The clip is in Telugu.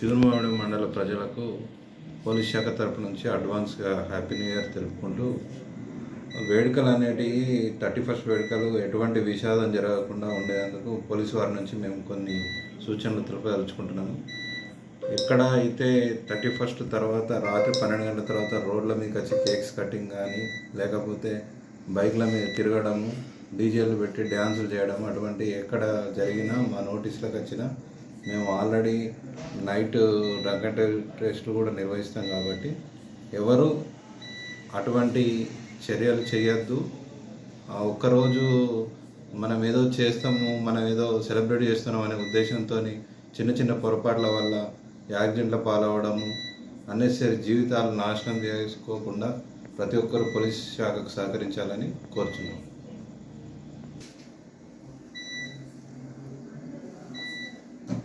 చిరుమామిడి మండల ప్రజలకు పోలీస్ శాఖ తరపు నుంచి అడ్వాన్స్గా హ్యాపీ న్యూ ఇయర్ తెలుపుకుంటూ వేడుకలు అనేటివి థర్టీ ఫస్ట్ వేడుకలు ఎటువంటి విషాదం జరగకుండా ఉండేందుకు పోలీసు వారి నుంచి మేము కొన్ని సూచనలు తెలుపదలుచుకుంటున్నాము. ఎక్కడ అయితే థర్టీ ఫస్ట్ తర్వాత రాత్రి పన్నెండు గంటల తర్వాత రోడ్ల మీద వచ్చి కేక్స్ కటింగ్ కానీ లేకపోతే బైక్ల మీద తిరగడము డీజేలు పెట్టి డ్యాన్సులు చేయడం అటువంటి ఎక్కడ జరిగినా మా నోటీసులకు వచ్చినా మేము already night drunk and test కూడా నిర్వహిస్తాం కాబట్టి ఎవరు అటువంటి చర్యలు చేయొద్దు. ఒక్కరోజు మనం ఏదో చేస్తాము మనం ఏదో సెలబ్రేట్ చేస్తున్నాం అనే ఉద్దేశంతో చిన్న చిన్న పొరపాట్ల వల్ల యాక్సిడెంట్ల పాలవడము అన్నెసరి జీవితాలు నాశనం చేసుకోకుండా ప్రతి ఒక్కరు పోలీస్ శాఖకు సహకరించాలని కోరుచున్నాం.